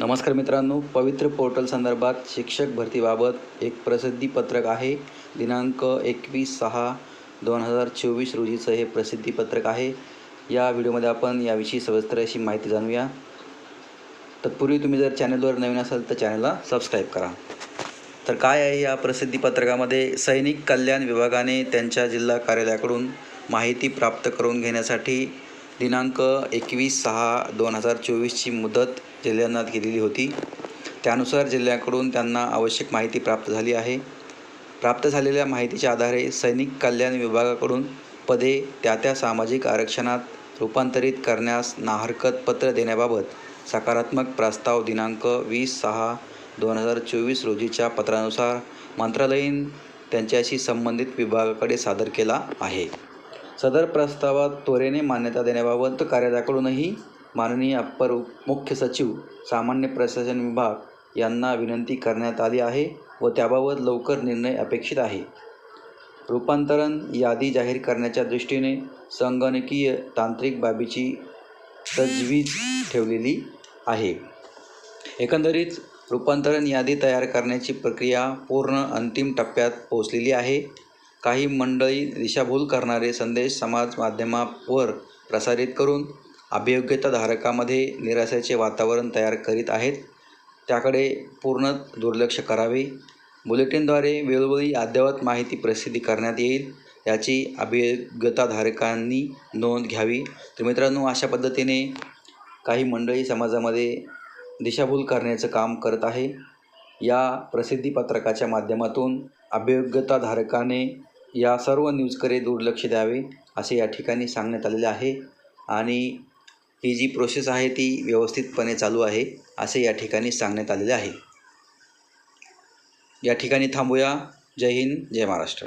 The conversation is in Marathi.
नमस्कार मित्रांनो पवित्र पोर्टल संदर्भात शिक्षक भरतीबाबत एक प्रसिद्धीपत्रक आहे. दिनांक एकवीस सहा दोन हजार चोवीस रोजीचं हे प्रसिद्धीपत्रक आहे. या व्हिडिओमध्ये आपण याविषयी सविस्तर अशी माहिती जाणूया. तत्पूर्वी तुम्ही जर चॅनलवर नवीन असाल तर चॅनलला सबस्क्राईब करा. तर काय आहे या प्रसिद्धीपत्रकामध्ये सैनिक कल्याण विभागाने त्यांच्या जिल्हा कार्यालयाकडून माहिती प्राप्त करून घेण्यासाठी दिनांक एकवीस सहा दोन हजार चोवीसची मुदत जिल्ह्यांना केलेली होती. त्यानुसार जिल्ह्याकडून त्यांना आवश्यक माहिती प्राप्त झाली आहे. प्राप्त झालेल्या माहितीच्या आधारे सैनिक कल्याण विभागाकडून पदे त्या त्या सामाजिक आरक्षणात रूपांतरित करण्यास नाहरकत पत्र देण्याबाबत सकारात्मक प्रस्ताव दिनांक वीस सहा दोन हजार चोवीस रोजीच्या पत्रानुसार मंत्रालयीन त्यांच्याशी संबंधित विभागाकडे सादर केला आहे. सदर प्रस्तावात त्वरेने मान्यता देण्याबाबत कार्यालयाकडूनही माननीय अप्पर मुख्य सचिव सामान्य प्रशासन विभाग यांना विनंती करण्यात आली आहे व त्याबाबत लवकर निर्णय अपेक्षित आहे. रूपांतरण यादी जाहीर करण्याच्या दृष्टीने संगणकीय तांत्रिक बाबीची तजवीज ठेवलेली आहे. एकंदरीत रूपांतरण यादी तयार करण्याची प्रक्रिया पूर्ण अंतिम टप्प्यात पोहोचलेली आहे. काही मंडळी दिशाभूल करणारे संदेश समाज माध्यमावर प्रसारित करून अभियोग्यताधारकामध्ये निराशेचे वातावरण तयार करीत आहेत. त्याकडे पूर्ण दुर्लक्ष करावे. बुलेटिनद्वारे वेळोवेळी अद्ययावत माहिती प्रसिद्धी करण्यात येईल याची अभियोग्यताधारकांनी नोंद घ्यावी. तर मित्रांनो अशा पद्धतीने काही मंडळी समाजामध्ये दिशाभूल करण्याचं काम करत आहे. या प्रसिद्धीपत्रकाच्या माध्यमातून अभियोग्यताधारकाने या सर्व न्यूजकडे दुर्लक्ष द्यावे असे या ठिकाणी सांगण्यात आलेले आहे. आणि ही जी प्रोसेस आहे ती व्यवस्थितपणे चालू आहे असे या ठिकाणी सांगण्यात आलेले आहे. या ठिकाणी थांबूया. जय हिंद जय महाराष्ट्र.